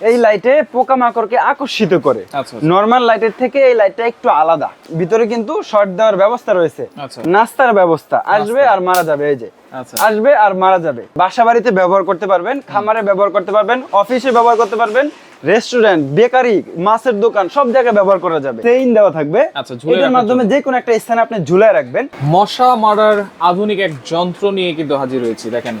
এই লাইটে পোকামাকড়কে আকর্ষিত করে। আচ্ছা, আচ্ছা। নর্মাল লাইটের থেকে এই লাইটটা একটু আলাদা। ভিতরে কিন্তু শর্ট দেওয়ার ব্যবস্থা রয়েছে। আচ্ছা। নাস্তার ব্যবস্থা। আসবে আর মারা যাবে এই যে। আচ্ছা। আসবে আর মারা যাবে। বাসা বাড়িতে ব্যবহার করতে পারবেন খামারে ব্যবহার করতে পারবেন অফিসে ব্যবহার করতে পারবেন রেস্টুরেন্ট বেকারি মাছের দোকান সব জায়গায় ব্যবহার করা যাবে। চেইন দেওয়া থাকবে। আচ্ছা, এটার মাধ্যমে যে কোনো একটা স্থানে আপনি ঝুলায় রাখবেন। মশা মারার আধুনিক এক যন্ত্র নিয়ে কিন্তু হাজির হয়েছি দেখেন।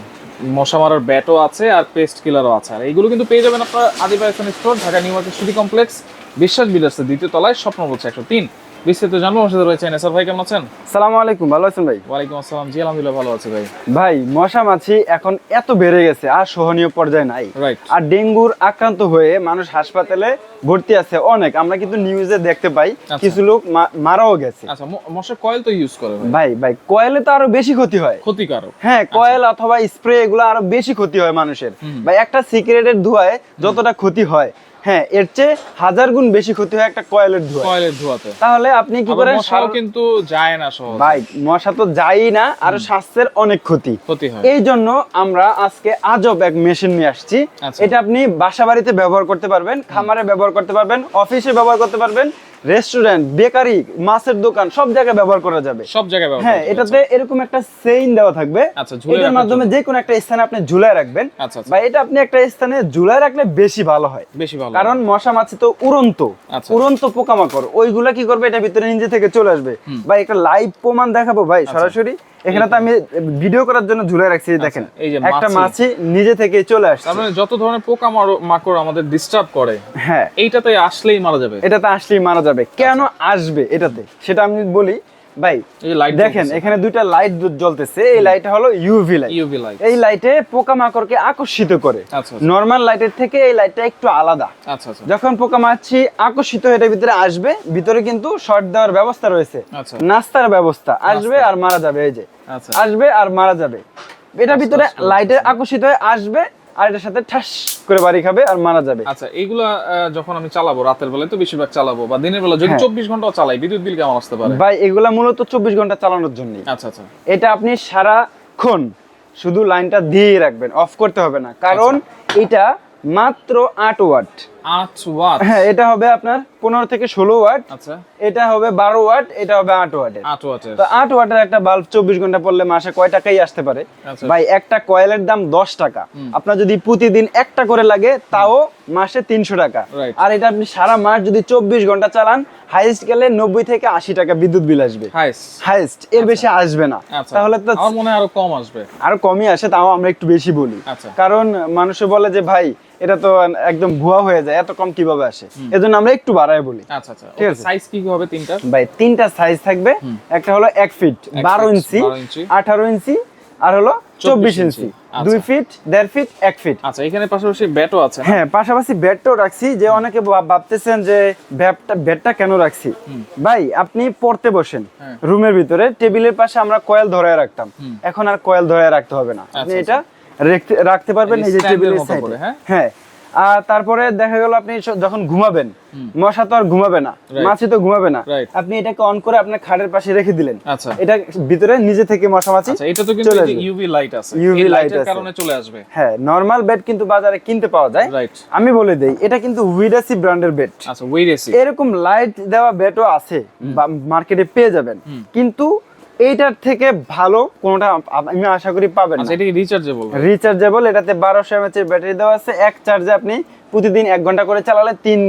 মশা মারার ব্যাটও আছে আর পেস্ট কিলারও আছে। আর এগুলো কিন্তু পেয়ে যাবেন আপনার আদিবাসন store Dhaka new market city complex, Biswas বিলাসের দ্বিতীয় তলায়, স্বপ্ন বলছে একশো তিন। বিস্তারিত জানব আমার সাথে ভাই কেমন আছেন? সালামু আলাইকুম ভালো আছেন ভাই? ওয়ালাইকুম আসসালাম জি আলহামদুলিল্লাহ ভালো আছে ভাই। ভাই মশা মাছি এখন এত বেড়ে গেছে আর সহনীয় পর্যায়ে নাই। রাইট আর ডেঙ্গুর আক্রান্ত হয়ে মানুষ হাসপাতালে ভর্তি আছে অনেক আমরা কিন্তু নিউজে দেখতে পাই আচ্ছা। কিছু লোক মারাও গেছে। আচ্ছা ম- মশার কয়েল তো ইউজ করে ভাই। ভাই ভাই কয়েলে তো আরও বেশি ক্ষতি হয়। ক্ষতিকারক। হ্যাঁ কয়েল অথবা স্প্রে এগুলো আরও বেশি ক্ষতি হয় মানুষের। ভাই একটা সিগারেটের ধোঁয়ায় যতটা ক্ষতি হয় হ্যাঁ এর চেয়ে হাজার গুণ বেশি ক্ষতি হয় একটা কয়েলের ধোয়া কয়েলের ধোয়াতে। তাহলে আপনি কি করেন? মশাও কিন্তু যায় না সহজে। ভাই মশা তো যায়ই না আর স্বাস্থ্যের অনেক ক্ষতি। ক্ষতি হয়। এই জন্য আমরা আজকে আজব এক মেশিন নিয়ে আসছি। আচ্ছা। এটা আপনি বাসা বাড়িতে ব্যবহার করতে পারবেন খামারে ব্যবহার করতে পারবেন অফিসে ব্যবহার করতে পারবেন। রেস্টুরেন্ট বেকারি মাছের দোকান সব জায়গায় ব্যবহার করা যাবে। সব জায়গায় হ্যাঁ এটাতে এরকম একটা সেইন দেওয়া থাকবে। আচ্ছা, এটার মাধ্যমে যে কোনো একটা স্থানে আপনি ঝুলায় রাখবেন। আচ্ছা, আচ্ছা। বা এটা আপনি একটা স্থানে ঝুলায় রাখলে বেশি ভালো হয়। বেশি ভালো কারণ মশা মাছি তো উড়ন্ত। আচ্ছা। উড়ন্ত পোকামাকড়। ওইগুলা কি করবে? এটা ভিতরে নিজে থেকে চলে আসবে। ভাই একটা লাইভ প্রমাণ দেখাবো ভাই আচ্ছা। সরাসরি। এখানে তো আমি ভিডিও করার জন্য ঝুলে রাখছি দেখেন। আচ্ছা, এই যে একটা মাছি। মাছি নিজে থেকে চলে আসছে। মানে যত ধরনের পোকা মাকড় আমাদের ডিস্টার্ব করে হ্যাঁ। এইটাতে আসলেই মারা যাবে। এটাতে আসলেই মারা যাবে। কেন আসবে এটাতে? সেটা আমি বলি ভাই এই লাইট দেখেন এখানে দুইটা লাইট জ্বলতেছে। এই লাইটটা হলো ইউভি লাইট ইউভি লাইট এই লাইটে পোকামাকড়কে আকর্ষিত করে। আচ্ছা, আচ্ছা। নর্মাল লাইটের থেকে এই লাইটটা একটু আলাদা। আচ্ছা আচ্ছা। যখন পোকামাছি আকর্ষিত হয়ে এটার ভিতরে আসবে ভিতরে কিন্তু শর্ট দেওয়ার ব্যবস্থা রয়েছে। আচ্ছা। নাস্তার ব্যবস্থা। আসবে আর মারা যাবে এই যে। আচ্ছা আসবে আর মারা যাবে। এটার ভিতরে লাইটে আকর্ষিত হয়ে আসবে আর এটার সাথে ঠাস করে বাড়ি খাবে আর মারা যাবে। আচ্ছা এইগুলা যখন আমি চালাবো রাতের বেলায় তো বেশিরভাগ চালাবো বা দিনের বেলা যদি হ্যাঁ। চব্বিশ ঘন্টাও চালাই বিদ্যুৎ বিল কেমন আসতে পারে? ভাই এগুলা মূলত চব্বিশ ঘণ্টা চালানোর জন্য আচ্ছা আচ্ছা। এটা আপনি সারাক্ষণ শুধু লাইনটা দিয়েই রাখবেন অফ করতে হবে না। কারণ আচ্ছা। এটা মাত্র আট ওয়াট। আট ওয়াট? হ্যাঁ এটা হবে আপনার পনেরো থেকে ষোলো ওয়াট। আচ্ছা। এটা হবে বারো ওয়াট এটা হবে আট ওয়াটের। আট ওয়াটের। তো আট ওয়াটের একটা বাল্ব চব্বিশ ঘণ্টা পড়লে মাসে কয় টাকাই আসতে পারে? আচ্ছা। ভাই একটা কয়েলের দাম দশ টাকা। আপনার যদি প্রতিদিন একটা করে লাগে তাও মাসে তিনশো টাকা। আর এটা আপনি সারা মাস যদি চব্বিশ ঘণ্টা চালান হাইস্ট গেলে নব্বই থেকে আশি টাকা বিদ্যুৎ বিল আসবে। হাইস হাইস্ট এর বেশি আসবে না। আচ্ছা। তাহলে তো মনে হয় আরও কম আসবে। আরও কমই আসে তাও আমরা একটু বেশি বলি। আচ্ছা। কারণ মানুষে বলে যে ভাই এটা তো একদম ভুয়া হয়ে যায় এত কম কীভাবে আসে? এজন্য আমরা একটু বাড়ায় বলি। আচ্ছা আচ্ছা। ঠিক আছে। সাইজ কি কি হবে তিনটা? ভাই তিনটা সাইজ থাকবে। একটা হলো এক ফিট বারো ইঞ্চি 12 ইঞ্চি, আঠারো ইঞ্চি আর হলো চব্বিশ ইঞ্চি। আচ্ছা। দুই ফিট দেড় ফিট এক ফিট আচ্ছা এখানে পাশাপাশি ব্যাটও আছে হ্যাঁ পাশাপাশি বেডটাও রাখছি যে অনেকে ভাবতেছেন যে ব্যাপটা বেডটা কেন রাখছি? ভাই আপনি পড়তে বসেন। হ্যাঁ। রুমের ভিতরে টেবিলের পাশে আমরা কয়েল ধরে রাখতাম। এখন আর কয়েল ধরে রাখতে হবে না। আপনি আচ্ছা, এটা রেখতে- পারবেন এই যে এর টেবিলের সাইডে হ্যাঁ? হ্যাঁ। আর তারপরে দেখা গেল আপনি যখন ঘুমাবেন মশা তো আর ঘুমাবে না মাছি তো ঘুমাবে না। আপনি এটাকে অন করে আপনার খাটের পাশে রেখে দিলেন। আচ্ছা। এটা ভিতরে নিজে থেকে মশা মাছি আচ্ছা এটা তো কিন্তু। ইউভি লাইট আছে। Light লাইটের আছে। কারণে চলে আসবে। হ্যাঁ নর্মাল বেড কিন্তু বাজারে কিনতে পাওয়া যায়। রাইট আমি বলে দেই এটা কিন্তু উইডাসি ব্র্যান্ডের বেড আচ্ছা এসি এরকম লাইট দেওয়া বেডও আছে মার্কেটে পেয়ে যাবেন। কিন্তু এইটার থেকে ভালো কোনটা আমি আশা করি পাবেন আচ্ছা এটা রিচার্জেবল রিচার্জেবল এটাতে বারোশো এমএচ এর ব্যাটারি দেওয়া আছে। এক চার্জে আপনি প্রতিদিন এক ঘণ্টা করে চালালে তিন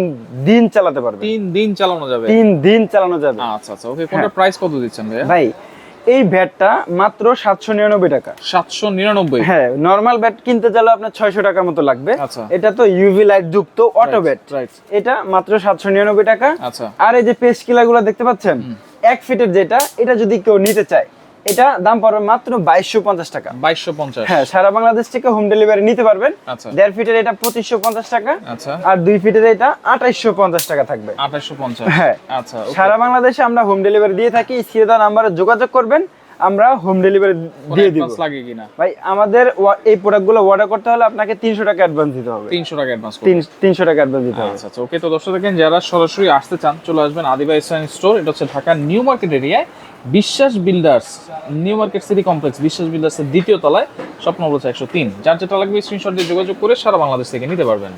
দিন চালাতে পারবেন। তিন দিন চালানো যাবে? তিন দিন চালানো যাবে। আচ্ছা আচ্ছা ওকে কোনটা প্রাইস কত দিচ্ছেন ভাইয়া? ভাই এই ব্যাটটা মাত্র সাতশো নিরানব্বই টাকা। সাতশো নিরানব্বই? হ্যাঁ নর্মাল ব্যাট কিনতে গেলে আপনার ছয়শো টাকার মতো লাগবে। আচ্ছা। এটা তো ইউভি লাইট যুক্ত অটো ব্যাট রাইট এটা মাত্র সাতশো নিরানব্বই টাকা। আচ্ছা। আর এই যে পেস্ট কিলাগুলো দেখতে পাচ্ছেন? এক ফিটের যেটা এটা যদি কেউ নিতে চায় এটা দাম পড়বে মাত্র বাইশশো পঞ্চাশ টাকা। বাইশশো পঞ্চাশ। হ্যাঁ সারা বাংলাদেশ থেকে হোম ডেলিভারি নিতে পারবেন। আচ্ছা। দেড় ফিটের এটা পঁচিশশো পঞ্চাশ টাকা আচ্ছা। আর দুই ফিটের এটা আঠাইশশো পঞ্চাশ টাকা থাকবে। আঠাইশশো পঞ্চাশ। হ্যাঁ। আচ্ছা সারা বাংলাদেশে আমরা হোম ডেলিভারি দিয়ে থাকি। সিরেদা নাম্বারে যোগাযোগ করবেন। আমরা হোম ডেলিভারি দিয়ে দিব। লাগে কিনা? ভাই আমাদের এই প্রোডাক্টগুলো অর্ডার করতে হলে আপনাকে তিনশো টাকা অ্যাডভান্স দিতে হবে। তিনশো টাকা অ্যাডভান্স তিন- তিনশো টাকা অ্যাডভান্স দিতে হবে। আচ্ছা আচ্ছা ওকে তো দর্শক দেখেন যারা সরাসরি আসতে চান চলে আসবেন আদিবা ইসলাম স্টোর এটা হচ্ছে ঢাকা নিউ মার্কেট এরিয়ায় Biswas builders new market city complex Biswas বিল্ডার্সের দ্বিতীয় তলায় স্বপ্ন বলছে একশো তিন। যার যেটা লাগবে স্ক্রিনশট দিয়ে যোগাযোগ করে সারা বাংলাদেশ থেকে নিতে পারবেন।